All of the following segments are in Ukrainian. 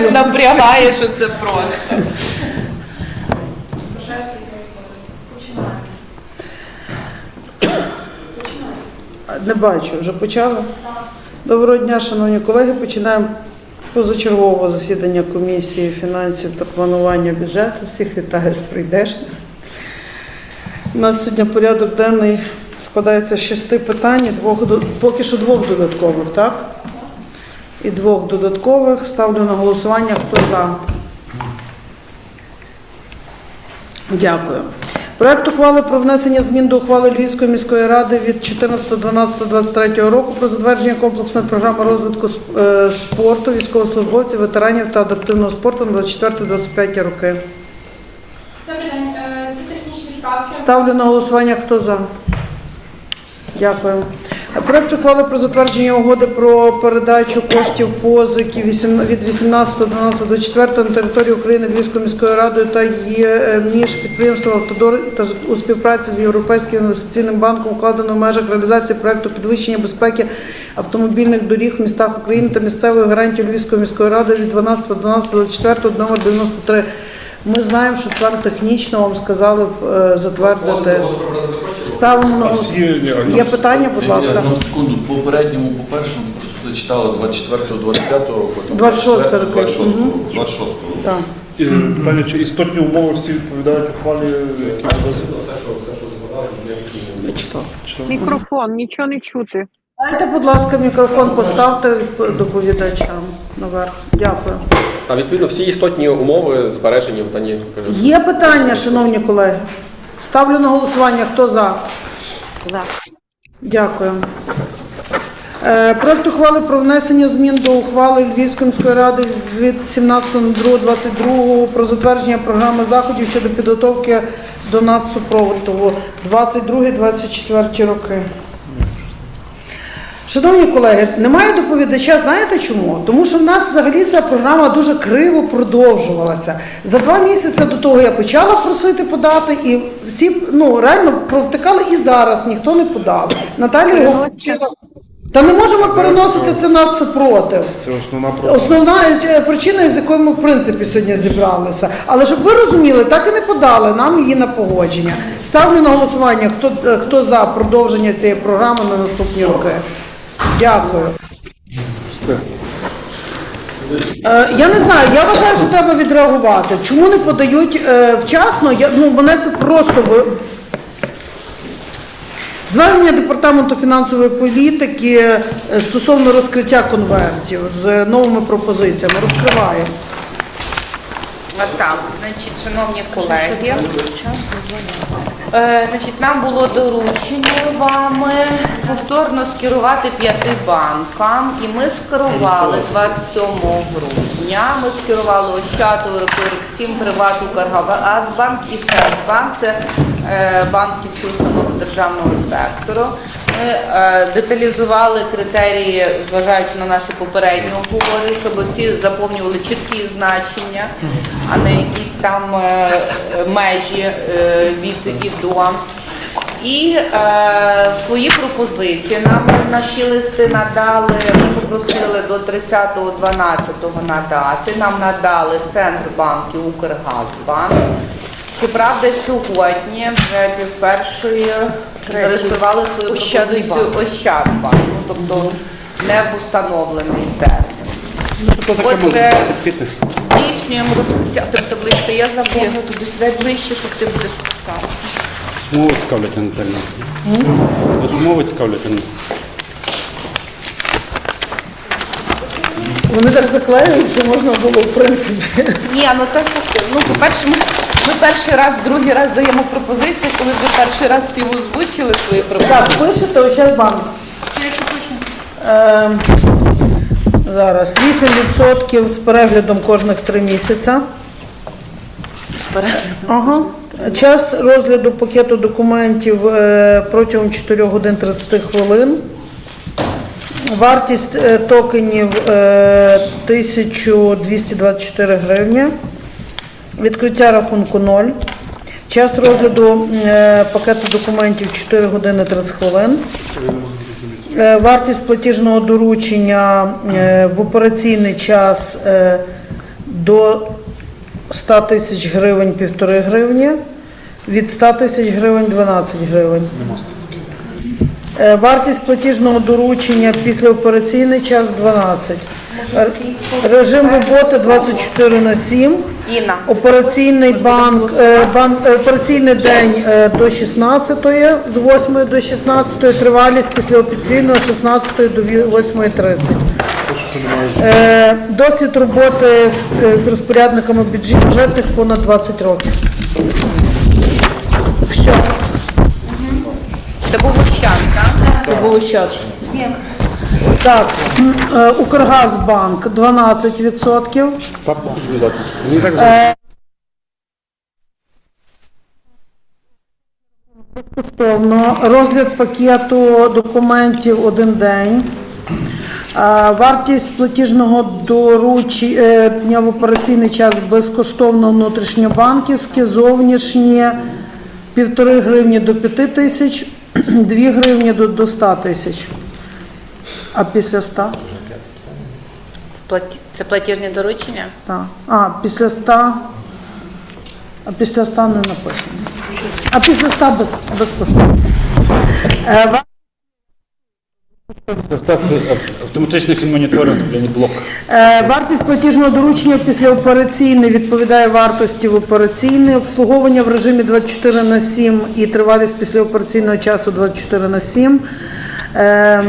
напрягає, що це просто. Не бачу, вже почали? Доброго дня, шановні колеги. Починаємо позачергове засідання комісії фінансів та планування бюджету. Всіх вітаю з прийдешним. У нас сьогодні порядок денний складається з шести питань, двох, поки що двох додаткових, так? І двох додаткових. Ставлю на голосування, хто за. Дякую. Проект ухвали про внесення змін до ухвали Львівської міської ради від 14.12.23 року про затвердження комплексної програми розвитку е, спорту військовослужбовців, ветеранів та адаптивного спорту на 24-25 роки. Добрий день, Е, це технічні правки. Ставлю на голосування, хто за. Дякую. Проект ухвали про затвердження угоди про передачу коштів позики від 18.12.24 на території України Львівською міською радою та є е, між підприємством Автодор та у співпраці з Європейським інвестиційним банком укладено в межах реалізації проекту підвищення безпеки автомобільних доріг в містах України та місцевої гарантії Львівської міської ради від 12.12.24 номер 93. Ми знаємо, що там технічно вам сказали е, затвердити. Ставимо А всі ні, Є питання, будь ласка. Одну секунду. По попередньому, по першому, просто зачитали 24-го, 25-го, потім 26-го, 24-го, 26-го. Мгм. 26-го. Так. І питання, чи істотні умови всі відповідають ухвалі, які буде Я читала. Мікрофон, нічого не чути. Дайте, будь ласка, мікрофон поставте доповідачам наверх. Дякую. Там відповідно всі істотні умови збережені в даній Є питання, шановні колеги? Ставлю на голосування. Хто за? За. Дякую. Е, Проект ухвали про внесення змін до ухвали Львівської міської ради від 17.02.22 про затвердження програми заходів щодо підготовки до нацсупроводу 22-24 роки. Шановні колеги, немає доповідача, знаєте чому? Тому що в нас взагалі ця програма дуже криво продовжувалася. За два місяці до того я почала просити подати, і всі ну реально провтикали і зараз ніхто не подав. Наталія його та не можемо переносити це нас супротив. це основна проблема. Основна е, причина, з якою ми в принципі сьогодні зібралися. Але щоб ви розуміли, так і не подали нам її на погодження. Ставлю на голосування, хто, е, хто за продовження цієї програми на наступні роки. Дякую. Все. Е, я не знаю, я вважаю, що треба відреагувати. Чому не подають е, вчасно? Я, ну, мене це просто ви... Звернення департаменту фінансової політики е, стосовно розкриття конвертів з новими пропозиціями. Розкриваємо. Так, значить, шановні колеги, е, значить, нам було доручено вами повторно скерувати п'яти банкам, і ми скерували 27 грудня. Ми скерували Ощад, Ориксім, Приват, Укргазбанк і Сенсбанк. Це е, банківські установи державного сектору. Ми е, деталізували критерії, зважаючи на наші попередні обговорення, щоб всі заповнювали чіткі значення, а не якісь там е, межі е, від і до. І е, свої пропозиції нам на ці листи надали, ми попросили до 30.12 надати, нам надали Сенсбанк і Укргазбанк. Щоправда, сьогодні вже пів першої зареєстрували свою пропозицію Ощадбанк, ну, тобто не в установлений термін. Отже, здійснюємо розкриття. Тебе табличка є забула, туди сідай ближче, щоб ти будеш писати. Умови цікавлять Анатольна. Вас умови цікавлять Анатольна. Вони так заклеюють, що можна було в принципі. Ні, ну то що, ну по-перше, ми, ми перший раз, другий раз даємо пропозиції, коли ви перший раз всі озвучили свої пропозиції. Так, пишете Ощадбанк. Е, зараз 8% з переглядом кожних 3 місяця. З переглядом. Ага. Час розгляду пакету документів е, протягом 4 годин 30 хвилин. Вартість е, токенів е, 1224 гривні. Відкриття рахунку 0. Час розгляду е, пакету документів 4 години 30 хвилин. Е, Вартість платіжного доручення е, в операційний час е, до 100 тисяч гривень півтори гривні, від 100 тисяч гривень 12 гривень. Е, Вартість платіжного доручення післяопераційний час 12. Режим роботи 24 на 7. Операційний банк, е, банк е, операційний день до 16, з 8 до 16, тривалість після офіційного з 16 до 8.30. Е, Досвід роботи з, розпорядниками бюджетних понад 20 років. Час. Так, е, Укргазбанк 12%. Папа, додати. Мені так Безкоштовно. Розгляд пакету документів один день. А, Вартість платіжного доручення в операційний час безкоштовно внутрішньобанківське, зовнішнє півтори гривні до п'яти тисяч, дві гривні до, до 100 тисяч. А після 100? Це, платі... Це платіжні доручення? Так. А, після 100. А після 100 не написано. А після 100 без, безкоштовно. Е, ва- автоматичний фінмоніторинг, блок. Е, Вартість платіжного доручення після операційний відповідає вартості в операційний, обслуговування в режимі 24 на 7 і тривалість після операційного часу 24 на 7. Е,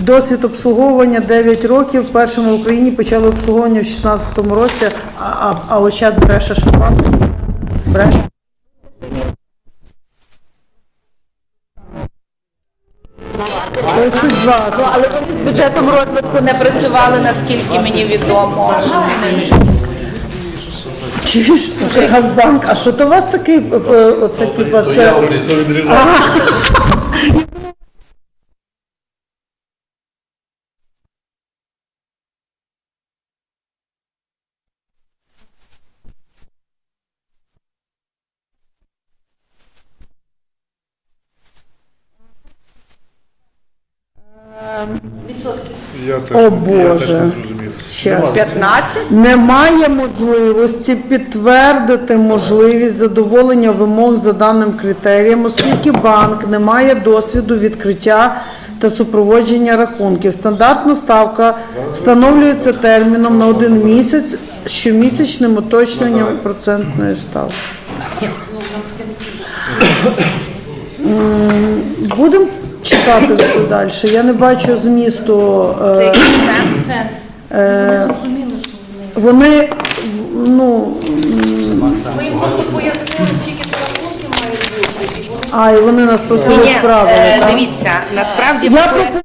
Досвід обслуговування 9 років. Першими в Україні почали обслуговування в 2016 році, а, а, а Ощад бреше шапат. Бреше. Пишуть два. Ну, але вони з бюджетом розвитку не працювали, наскільки мені відомо. Чуєш, Газбанк, а що то у вас такий, е, е, оце типа, це... обрізав. Я О, я Боже. теж не зрозумів. Ще раз. 15? Немає можливості підтвердити можливість задоволення вимог за даним критерієм, оскільки банк не має досвіду відкриття та супроводження рахунків. Стандартна ставка встановлюється терміном на один місяць з щомісячним уточненням процентної ставки. М, Будемо читати все далі. Я не бачу змісту. е, Це який сенс? Е, Вони в- ну м, а і вони нас просто Ні, ні, е, так? дивіться, насправді Я пропоную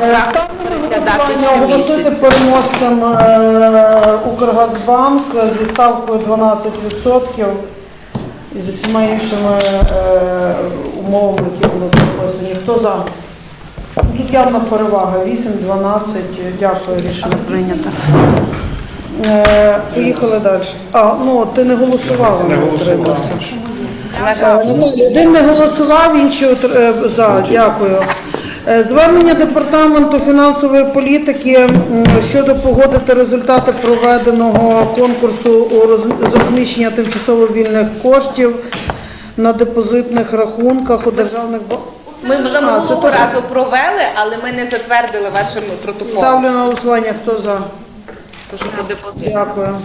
голосування оголосити переможцем е, Укргазбанк зі ставкою 12% і з усіма іншими е, умовами, які були прописані. Хто за? Ну, Тут явна перевага 8, 12. Дякую, рішення прийнято. Е, поїхали далі. А, ну ти не голосувала, не утримався. Е, Один не голосував, інші отр- е, за. Дякую. Е, Звернення департаменту фінансової політики щодо погодити результати проведеного конкурсу у з розміщення тимчасово вільних коштів на депозитних рахунках у державних ба- ми це минулого разу провели, але ми не затвердили вашим протоколом. Ставлю на голосування. Хто за? Тож по депозиту. Дякую.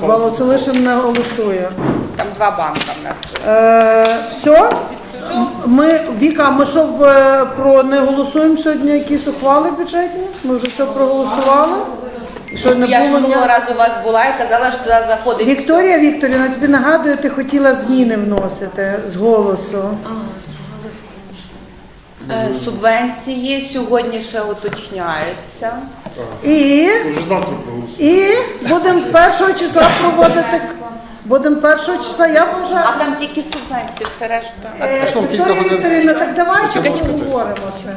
Валоцелишин не голосує. Там два банка в нас. Е, все? Ми, Віка, ми що в, е, про не голосуємо сьогодні якісь ухвали бюджетні? Ми вже все проголосували? Що не Я ж було минулого ні... разу у вас була і казала, що туди заходить. Вікторія Вікторівна, тобі нагадую, ти хотіла зміни вносити з голосу. Е, Субвенції сьогодні ще уточняються. І, Вже завтра проголосуємо. і будемо першого числа проводити. Будемо першого числа, я вважаю. А там тільки субвенції, все решта. Е, кілька Вікторія годин? Вікторівна, так давайте Чекай, чекай, поговоримо це.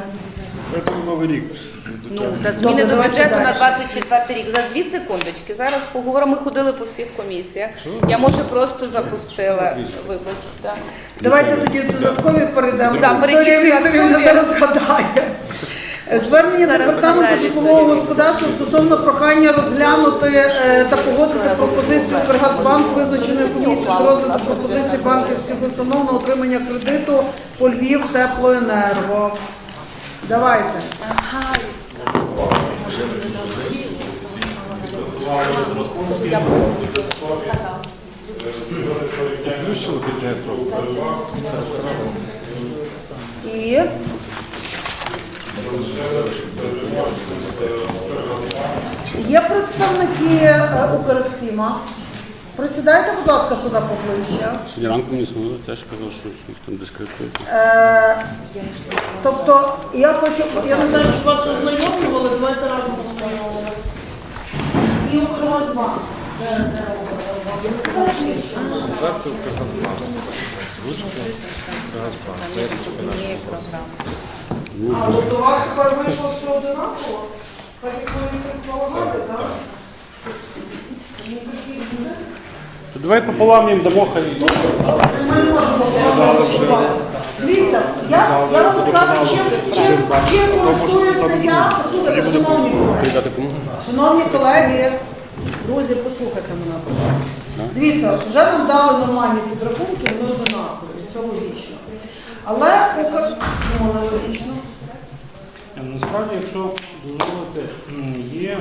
Це новий рік. Ну, та зміни Добре, до давайте бюджету на далі. 24 рік. За дві секундочки. Зараз поговоримо. Ми ходили по всіх комісіях. Я може просто запустила. Вибачте. Давайте тоді додаткові перейдемо. Да, перейдіть Вікторія додаткові. Вікторівна зараз згадає. Звернення департаменту житлового господарства стосовно прохання розглянути е, та погодити пропозицію Укргазбанку, визначеної комісією з розгляду пропозиції банківських установ на отримання кредиту по Львів теплоенерго. Давайте. І є представники е, Укрексіма. Присідайте, будь ласка, сюди поближче. Сьогодні ранку мені знову теж казав, що їх там дискредитують. Е, тобто, я хочу, я не знаю, чи вас ознайомлювали, давайте разом ознайомили. І Укргазбанк. Де, де Укргазбанк? А, от у вас тепер вийшло все одинаково? Так як ви предполагали, так? То давай пополам їм дамо хай. Ми не можемо. Дивіться, я, я вам скажу, чим, чим, чим користуюся я, послухайте, шановні колеги. Передати кому? Шановні колеги, друзі, послухайте мене, будь ласка. Дивіться, вже нам дали нормальні підрахунки, вони одинакові, це логічно. Але Укр- чому не логічно? Насправді, якщо дозволити, є е,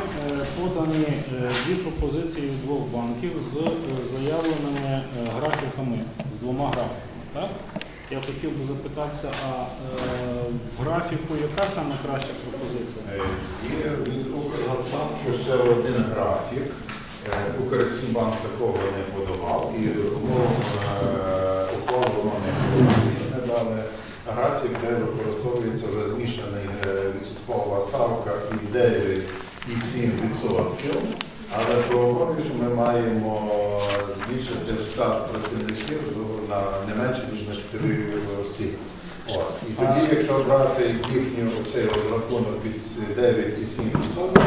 подані е, дві пропозиції від двох банків з е, заявленими графіками, з двома графіками. Так? Я хотів би запитатися, а в графіку яка саме краща пропозиція? Є від Укргазбанку ще один графік. Укрексімбанк такого не подавав і ухвал воно не дали графік, де використовується вже змішаний відсоткова ставка і 9,7%. Але про що ми маємо збільшити штат працівників на не менше ніж на 4 осіб. І тоді, якщо брати їхній цей розрахунок від 9,7%,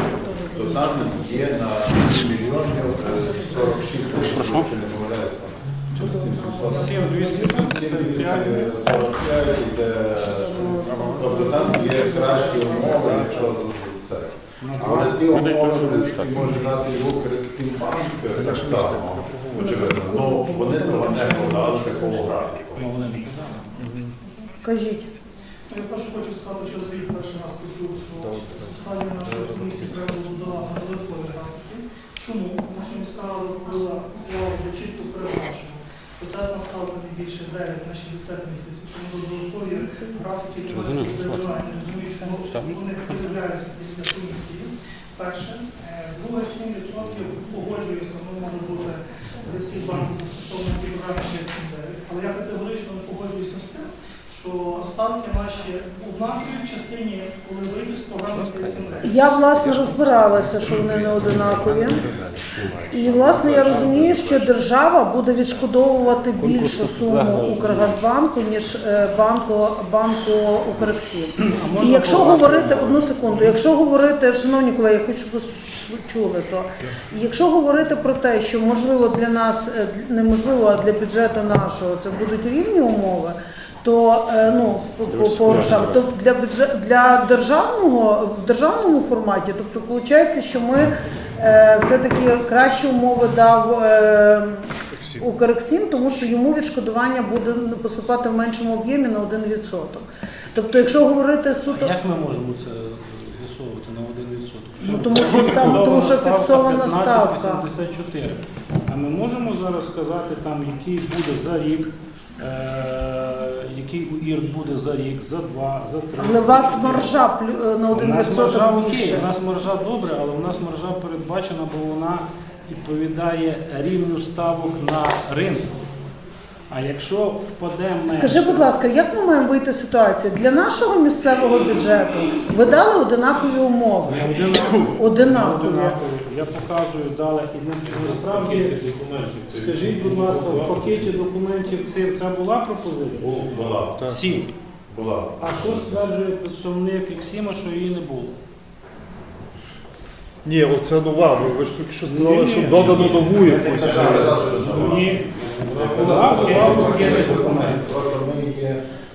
то там є на 7 мільйонів е, 46 тисяч, якщо не помиляюся, чи на 700. 7245. 745. Тобто там є кращі умови, якщо за це. Але ті умови, які може дати і Укрексімбанк, так само, очевидно, ну вони того не подали такого графіку. Ну. Кажіть. Я перше хочу сказати, що звіт перший раз почув, що останньої нашої комісії приводу до великої графіки. Чому? Тому що міська рада ухвалу, чітко передбачено. Процентна ставка не більше 9 на 60 місяців, тому за додаткові графіки доведення не розумію, що вони виявляються після комісії. Перше. Е, Друге, 7% погоджується, воно може бути для всіх банків застосовано в програмі 579. Але я категорично не погоджуюся з тим, що ставки наші однакові в частині, коли вийдуть з програми 579. Я власне розбиралася, що вони не одинакові. І власне я розумію, що держава буде відшкодовувати більшу суму Укргазбанку, ніж е, банку, банку Укрексім. І якщо говорити одну секунду, якщо говорити, шановні колеги, я хочу, щоб ви чули то. Якщо говорити про те, що можливо для нас е, неможливо, а для бюджету нашого це будуть рівні умови. То е, ну по, по, по грошам, то для бюджет для державного в державному форматі, тобто виходить, що ми е, все-таки кращі умови дав е, Укрексім, тому що йому відшкодування буде поступати в меншому об'ємі на 1%. Тобто, якщо говорити суто, Як ми можемо це з'ясовувати на 1%? Ну, тому що там- тому що фіксована ставка. 15,84. А ми можемо зараз сказати, там, який буде за рік, е, який у ІР буде за рік, за два, за три. але у вас маржа плю- е, на У нас маржа 1% окей, більше. у нас маржа добре, але у нас маржа передбачена, бо вона відповідає рівню ставок на ринку. А якщо впаде менше... Скажи, будь ласка, як ми маємо вийти з ситуації? Для нашого місцевого бюджету ви дали одинакові умови. Не. Одинакові. Я показую далі. І на- насправді, скажіть, будь ласка, в пакеті документів це, це була пропозиція? Була. Сім. Була. А що стверджує представник Ексіма, що її не було? Ні, оце нова. Ви, ви ж тільки що сказали, Ні, що ні. додано нову якусь. Ні. Була, була в пакеті. Просто ми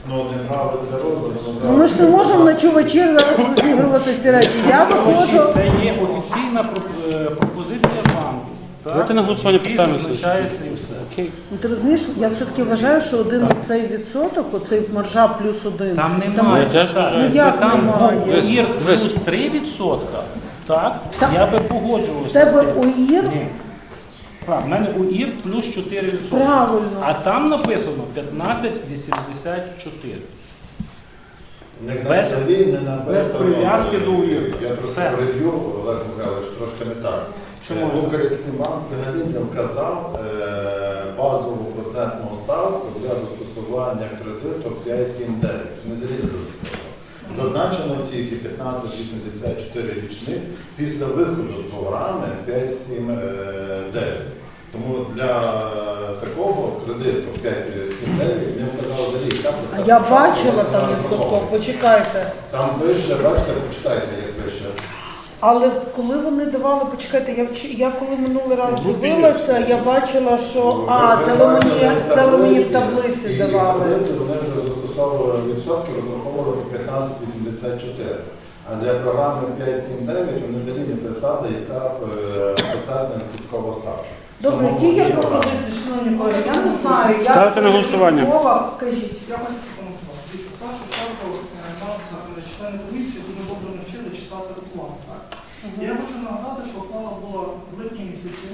Ну, не брали для розгляду. Ми ж не можемо на чувачір зараз розігрувати ці речі. Я виходжу. Це є офіційна проп- е, пропозиція банку. Давайте на голосування поставимо. і все. Окей. Ну, Ти розумієш, я все-таки вважаю, що один цей відсоток, оцей маржа плюс один. Там це немає. Теж вважаю. Ну, як там немає? ОІР плюс 3%, так, Та- я би В погоджувався. з тебе тим. ОІР Ні. Так, в мене УІР плюс 4%. правильно. А там написано 15,84. Не Без- на взагалі не написано. без прив'язки до УІР. Я Все. переб'ю, Олег Михайлович, трошки не так. Чому? Укрексімбанк взагалі не вказав е, базову процентну ставку для застосування кредиту 5,79. Не взагалі не застосовував. Зазначено тільки 15,84 річних після виходу з програми 5,79. Тому для такого кредиту 5,79 не вказав взагалі. яка А процентна я бачила там програму. почекайте. Там пише, бачите, почитайте, як пише. Але коли вони давали, почекайте, я вч- я коли минулий раз дивилася, я бачила, що а, це ви мені це ви мені в таблиці давали. в таблиці вони вже застосовували відсотки, розраховували по 15,84. А для програми 5,79 вони взагалі не писали, яка е, процентна відсоткова ставка. Добре, Самому які є пропозиції, шановні колеги? Я не знаю. Я Ставте на голосування. Мова, кажіть. Я хочу прокоментувати. Дивіться, в першу чергу е, нас е, члени комісії дуже добре навчили читати рекламу. Так? Я хочу нагадати, що ухвала була в липні місяці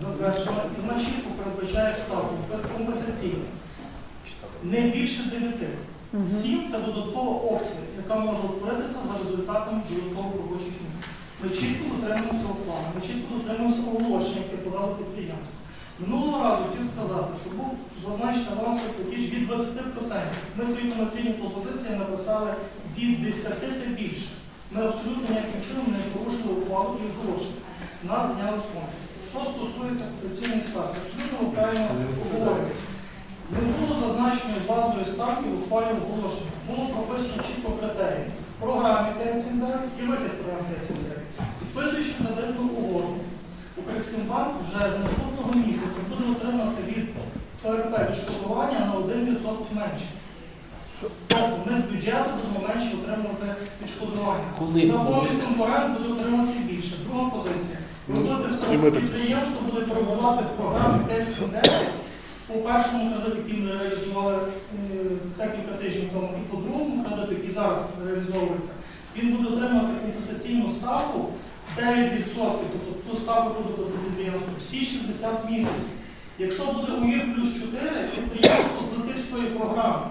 затверджена, і вона чітко передбачає ставку безкомпенсаційну. Не більше 9. 7 це додаткова опція, яка може утворитися за результатами додаткових робочих місць. Ми чітко дотримуємося плану, ми чітко дотримуємося оголошення, яке подало підприємство. Минулого разу хотів сказати, що був зазначений авансовий платіж від 20%. Ми свої комерційні пропозиції написали від 10 та більше. Ми абсолютно ніяким чином не порушили ухвалу і оголошення. Нас зняли з конкурсу. Що стосується компенсаційної ставки, абсолютно ви правильно говорите. Не було зазначеної базової ставки в ухвалі оголошення. Було прописано чітко критерії в програмі 579 і вихід з програми 579. Підписуючи кредитну угоду, Укрексімбанк вже з наступного місяця буде отримати від ФРП відшкодування на 1% менше. Тобто ми з бюджету будемо менше отримувати відшкодування. Коли Натомість конкурент буде отримати більше. Друга позиція. Ви будете і підприємство буде перебувати в програмі 579 по першому кредиту, який ми реалізували декілька тижнів тому, і по другому кредиту, який зараз реалізовується, він буде отримати компенсаційну ставку 9%, тобто ту ставку буде платити підприємство всі 60 місяців. Якщо буде УІР плюс 4, підприємство з тої програми.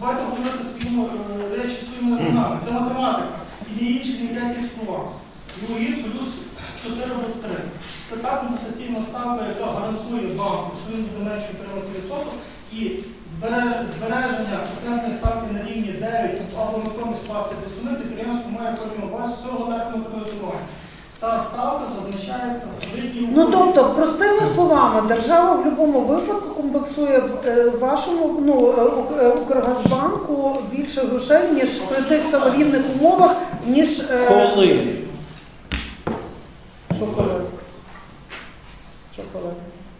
Давайте говорити своїми е, речі своїми руками. Це математика. І є інші ніякі слова. УІР плюс 4 до 3. Це та компенсаційна ставка, яка гарантує банку, що він буде менше отримати відсоток, і збереження процентної ставки на рівні 9 або натомість спасти до 7, підприємство має потім базу цього терміну кредитування. Та ставка зазначається в літній Ну тобто, простими словами, держава в будь-якому випадку компенсує е, вашому ну е, е, Укргазбанку більше грошей, ніж при тих саморівних умовах, ніж е, Коли? що коли? Що коли?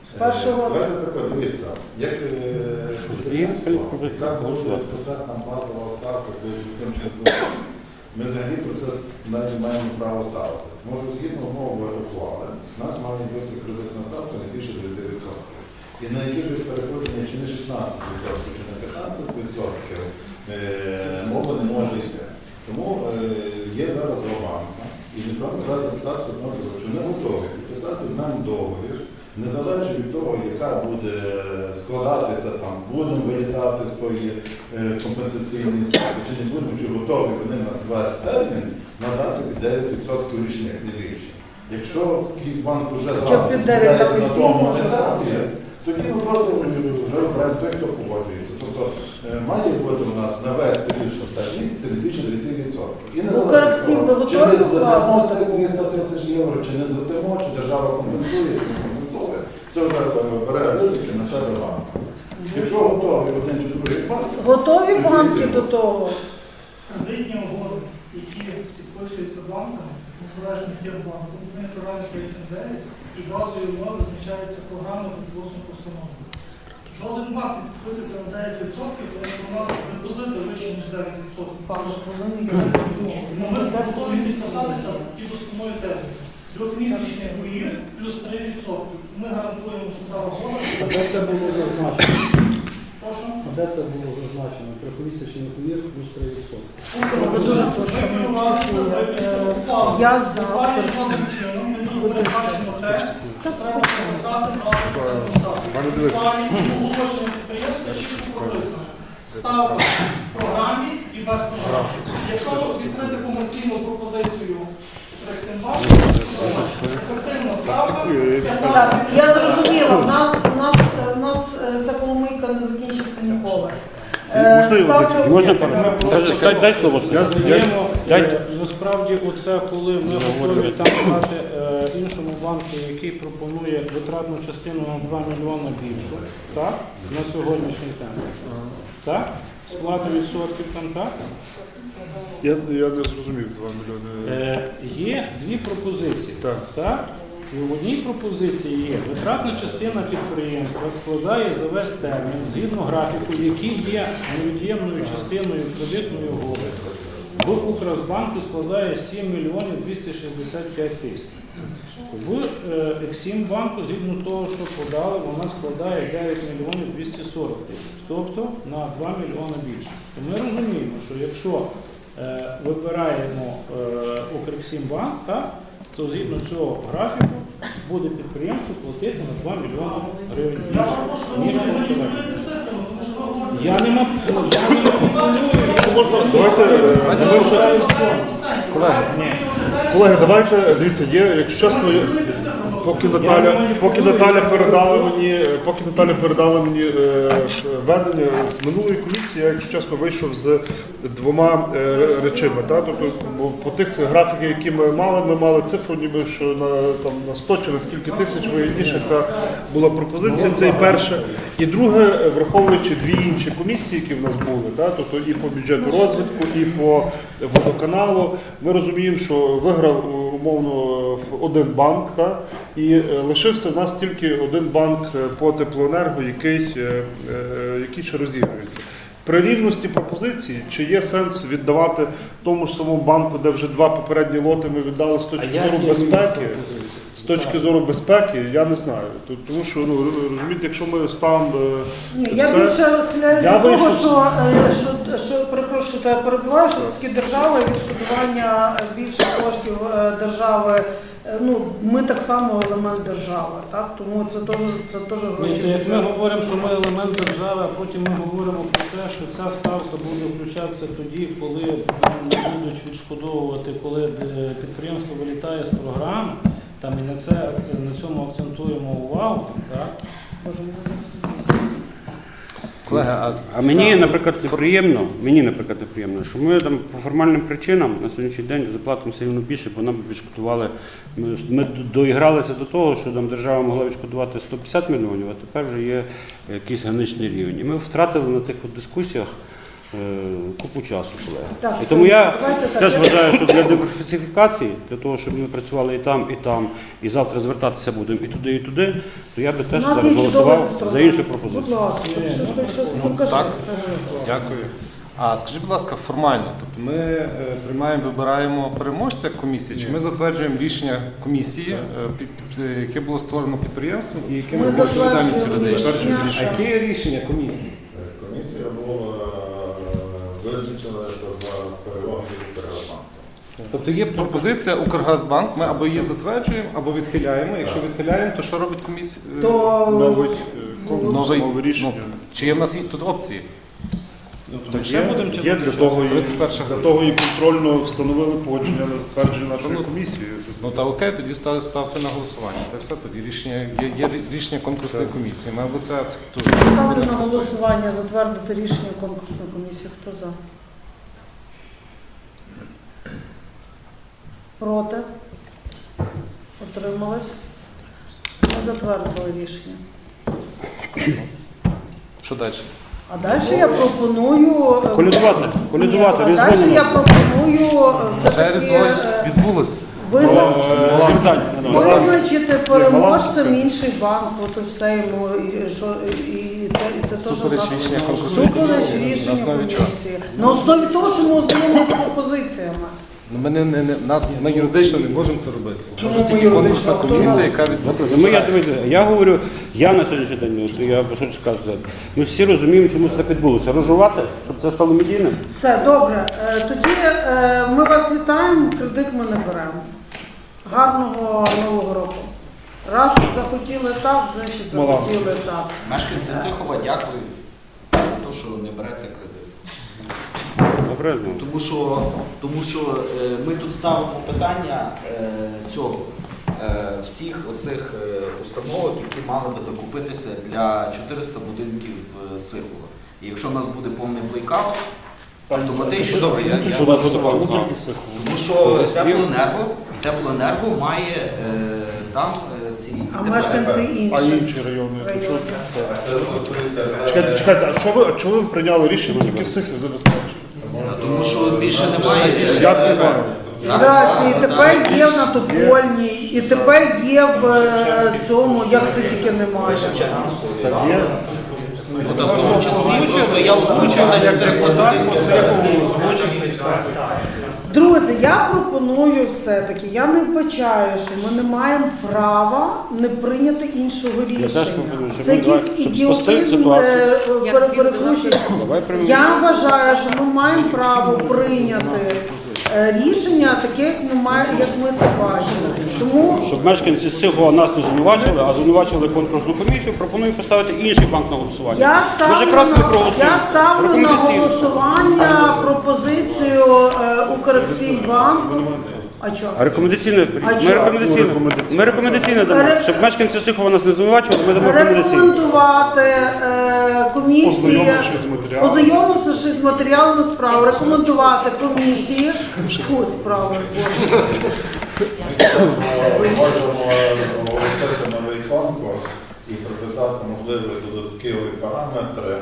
З першого Давайте тако, дивіться, як е, Є, яка буде процентна базова ставка буде тим чином. Ми взагалі про це навіть маємо право ставити. Може, згідно умови ухвали, у нас має бути кредитна ставка не більше 9%. І на якихось переходження чи не 16%, чи не 15% е, мова не може йти. Тому е, є зараз два банки, і зараз запитатися одного, чи не готові підписати з нами договір, незалежно від того, яка буде складатися там, будемо вилітати свої е, компенсаційні ставки, чи не будемо, чи готові вони нас весь термін надати під 9% річних, не більше. Якщо якийсь банк вже зразу під 9, підпирається там і на тому етапі, тоді ми просто вже обираємо той, хто погоджується. Тобто е, має бути у нас на весь період 60 місяців не більше 9%. І не Ну, ви чи ми вкласти? 300 тисяч євро, чи не злетимо, чи держава компенсує. Це вже е, бере ризики на себе банк. Якщо готові один чи другий банк, готові банки до того. Кредитні угоди, які підписуються банками, незалежно від банку, вони програми 39 і базові умови визначаються програмою та злосною постановою. Жоден банк не підписується на 9%, коли у нас депозити вищі, ніж 9%. Пане, Ну, Ми готові підписатися під основною тезою. Трьохмісячний боїр плюс 3%. Ми гарантуємо, що та А де це було зазначено? прошу. А де це було зазначено? Трьохмісячний повір плюс 3%. Ви дуже прошу. Я за Буквально чином ми тут передбачимо те, що треба написати разом Пане дивись. Оголошення підприємства чітко прописано. Ставка в програмі і без програми. Якщо відкрити комерційну пропозицію Рексенбанк, ефективна ставка Так, я зрозуміла, у нас, у нас, у нас е, ця коломийка не закінчиться ніколи. Е, ставлю- Можна пар- Дай- дай, дай слово сказати. Розуміємо, Дайте. е, насправді оце, коли ми готові там дати е, іншому банку, який пропонує витратну частину на 2 мільйони більшу, так, на сьогоднішній день. Так? Сплата відсотків там так. Я, я не зрозумів 2 мільйони. Е, є дві пропозиції. Так. Так? І в одній пропозиції є витратна частина підприємства складає за весь термін згідно графіку, який є невід'ємною частиною кредитної угоди. В Укросбанку складає 7 мільйонів 265 тисяч. В е, Ексімбанку, згідно того, що подали, вона складає 9 мільйонів 240 тисяч, тобто на 2 мільйони більше. То ми розуміємо, що якщо е, вибираємо е, Укрексімбанк, то згідно цього графіку буде підприємство платити на 2 мільйони гривень Я більше, ніж Я не мав- я не давайте, е, Колеги, Колеги, давайте, дивіться, є, якщо чесно, поки Наталя, поки Наталя передала мені, поки Наталя передала мені е, ведення з минулої комісії, я, якщо чесно, вийшов з двома е, речами. Та? Тобто, бо по тих графіках, які ми мали, ми мали цифру, ніби що на, там, на 100 чи на скільки тисяч вигідніше ця була пропозиція, це і перше. І друге, враховуючи дві інші комісії, які в нас були, та? тобто і по бюджету розвитку, і по водоканалу, ми розуміємо, що виграв е, умовно один банк, та? І е, лишився в нас тільки один банк е, по теплоенерго, який, е, який ще розігрується. При рівності пропозиції, чи є сенс віддавати тому ж самому банку, де вже два попередні лоти ми віддали з точки зору безпеки? З точки зору безпеки, я не знаю. Тому що ну розумієте, якщо ми ставимо е, Ні, я все- більше схиляюся до того, що, е, що, що перепрошую, перебуваю, що таки держава відшкодування більше коштів держави. Е, Ну, ми так само елемент держави, так? Тому це теж це теж Ні, гроші. то як ми говоримо, що ми елемент держави, а потім ми говоримо про те, що ця ставка буде включатися тоді, коли будуть відшкодовувати, коли е, підприємство вилітає з програми, там і на це на цьому акцентуємо увагу. Так? Може, ми Колеги, а, а мені, наприклад, неприємно, мені, наприклад, неприємно, що ми там по формальним причинам на сьогоднішній день заплатимо все рівно більше, бо нам відшкодували. Ми, ми доігралися до того, що там держава могла відшкодувати 150 мільйонів, а тепер вже є якийсь граничний рівень. І ми втратили на тих от дискусіях е, купу часу, колеги. І тому я теж вважаю, що для диверсифікації, для того, щоб ми працювали і там, і там, і завтра звертатися будемо і туди, і туди, то я би теж зараз голосував за іншу Будь пропозицію. ласка, покажи. Дякую. А скажіть, будь ласка, формально, тобто ми е, приймаємо, вибираємо переможця комісії, чи ми затверджуємо рішення комісії, е, під, під- яке було створено підприємством і яке Ми ми відповідальністю затверджуємо людей? рішення. А яке є рішення комісії? Комісія була е, визначилася за перевагою Укргазбанку. Тобто є пропозиція Укргазбанк, ми або її затверджуємо, або відхиляємо. Якщо відхиляємо, то що робить комісія? Е, То новий е, конкурс, Новий, нове рішення. ну, чи є в нас тут опції? Так, ще є, будемо є тягнути для того, і, 31 для того і контрольно встановили подження на затвердження нашої Ну, комісії. Ну та окей, тоді став- ставте на голосування. Та все тоді рішення є, є рішення конкурсної комісії. Ми або це акцентуємо. Ставлю на голосування затвердити рішення конкурсної комісії. Хто за? Проти? Утримались? Ми затвердили рішення. Що далі? А далі я пропоную... е, Колядувати, колядувати, Ні, а Різдво Далі я пропоную е, Вже все-таки Різдво е, відбулось. Визна- Е, ну, Визначити переможцем інший банк, от і все йому, і, що, і це, і це теж Супереч так. рішення конкурсу. Супереч На рішення основі чого? комісії. На основі того, що ми ознайомилися з пропозиціями. Ну, Ми, не, не, не, нас, ми юридично не можемо це робити. Чому Може ми тільки юридично? конкурсна комісія, яка від... Ну, я, дивіться, я говорю, я на сьогоднішній день, от я хочу сказати, ми всі розуміємо, чому це так відбулося. Розжувати, щоб це стало медійним. Все, добре. Е, Тоді е, ми вас вітаємо, кредит ми не беремо. Гарного нового року. Раз захотіли так, значить захотіли так. Мешканці Сихова дякую за те, що не береться кредит. Ну. Тому що, тому що е, ми тут ставимо питання е, цього. е, Всіх оцих е, установок, які мали би закупитися для 400 будинків е, Сихова. І якщо у нас буде повний блейкаут, автоматично добре, я- я- Чому? можу. Тому що теплоенерго, теплоенерго має е, там е, ці А тепло- мешканці А інші. інші райони? Що? Чекайте, чекайте, а чого ви, а чого ви прийняли рішення тільки сихів забезпечити? Тому що більше немає. Я і тепер є в Натопольній, і тепер є в е, цьому, як це тільки немає. Так є. От а в тому числі просто я озвучив за 400 будинків. Друзі, я пропоную все-таки, я не вбачаю, що ми не маємо права не прийняти іншого рішення. теж пропоную, щоб Це ми якийсь давай- щоб спасти ідіотизм ситуацію. е, е, пере- він. Давай приймемо. Я вважаю, що ми маємо право прийняти рішення таке, як ми, має- як ми це бачимо. Тому Щоб мешканці з цього нас не звинувачили, а звинувачили конкурсну комісію, пропоную поставити інший банк на голосування. Я Може, ставлю, якраз не на, проголосуємо. я ставлю на Рекомендаційно. голосування пропозицію е, Укрексімбанку. А чого? А рекомендаційне А ми чого? Ну. Ми рекомендаційне дамо. Ре- Щоб мешканці Сихова нас не звинувачували, ми дамо рекомендаційне. Рекомендувати е, комісії, Ознайомившись з матеріалом. ознайомившись з матеріалами справи, рекомендувати комісії, фу, справи, боже. Ми можемо оголосити новий конкурс і прописати можливі додаткові параметри.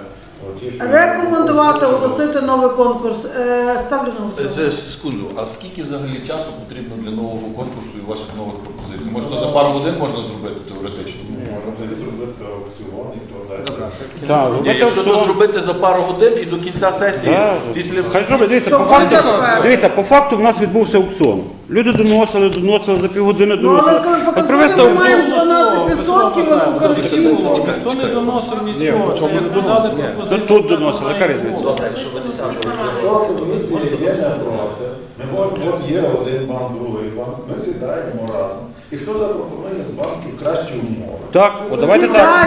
Рекомендувати оголосити новий конкурс. Е, ставлю на голосування. Секунду. А скільки взагалі часу потрібно для нового конкурсу і ваших нових пропозицій? Може, то за пару годин можна зробити теоретично? Можемо взагалі зробити аукціон і то дасть. Так, Ні, робити якщо то аукціон. зробити за пару годин і до кінця сесії, Да, після Хай по факту, дивіться, по факту в нас відбувся аукціон. Люди доносили, доносили за півгодини Ну, але доносили. коли От провести ми маємо 12% в Хто не доносив нічого, чому це як подали Ні. пропозицію. Це тут доносили, яка різниця? Якщо комісія є не проти, ми можемо, от є один банк, другий банк, ми сідаємо разом. І хто запропонує з банків кращі умови? Так, от давайте так.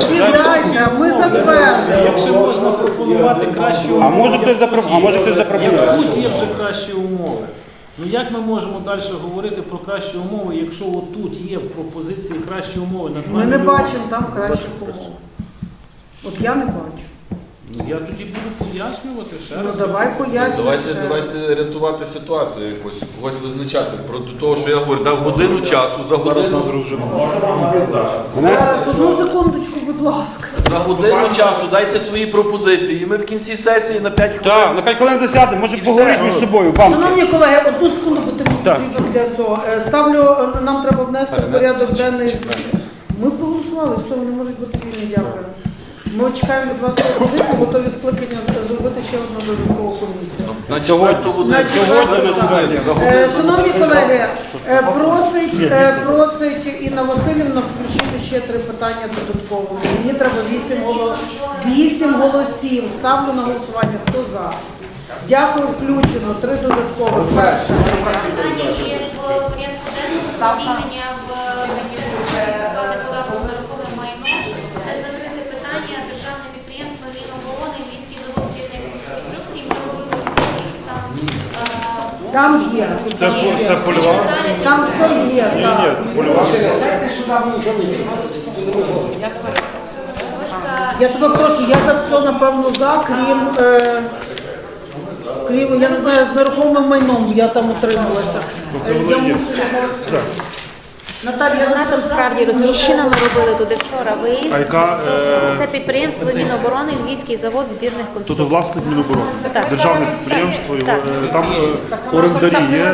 Сідайте, сідайте, ми затвердимо. Якщо можна пропонувати кращі А умови, може хтось запропонує, а може хтось запропонує. тут є вже кращі умови. Ну як ми можемо далі говорити про кращі умови, якщо отут є в пропозиції кращі умови на 2 Ми не мільйони? бачимо там кращих умов. От я не бачу. Ну, Я тоді буду пояснювати ще Ну раз. давай пояснюй. Давайте, ще раз. давайте рятувати ситуацію якось, когось визначати. Про того, що я говорю, дав годину часу, за Зараз годину. Зараз, одну секундочку, будь ласка. За годину часу дайте свої пропозиції. І ми в кінці сесії на 5 Так, хвилин. нехай коли засяде, може поговорити між собою, банки. Шановні колеги, одну секунду, бо ти Так. потрібно для цього. Е, Ставлю, е, нам треба внести в порядок денний. Ми проголосували, все, вони можуть бути вільні, дякую. Ми чекаємо від вас пропозиції, готові скликання зробити ще одну додаткову комісію. На годину. На четверту, так. Е, Шановні колеги, е, просить, е, просить Інна Васильівна включити ще три питання додатково. Мені треба вісім голосів. Вісім голосів. Ставлю на голосування. Хто за? Дякую, включено. Три додаткових. Перше. Питання є в порядку денному в сплати податку на рухоме майно. Це закрите питання державне підприємство Міноборони, Львівський завод з'єднаних конструкцій. Ми робили аналіз там. е, Там є. Це, по- це польова? Там все є. Ні, так. ні, це польова. Я тебе прошу, я за все напевно за, крім, е, крім, я не знаю, з нерухомим майном я там утрималася. Е, Я мушу його- Наталія, Вона там справді розміщена. Ми робили туди вчора А яка е, Це підприємство Міноборони, Львівський завод збірних тут конструкцій. власник Міноборони? Так. Державне підприємство, його, е, там е, орендарі є.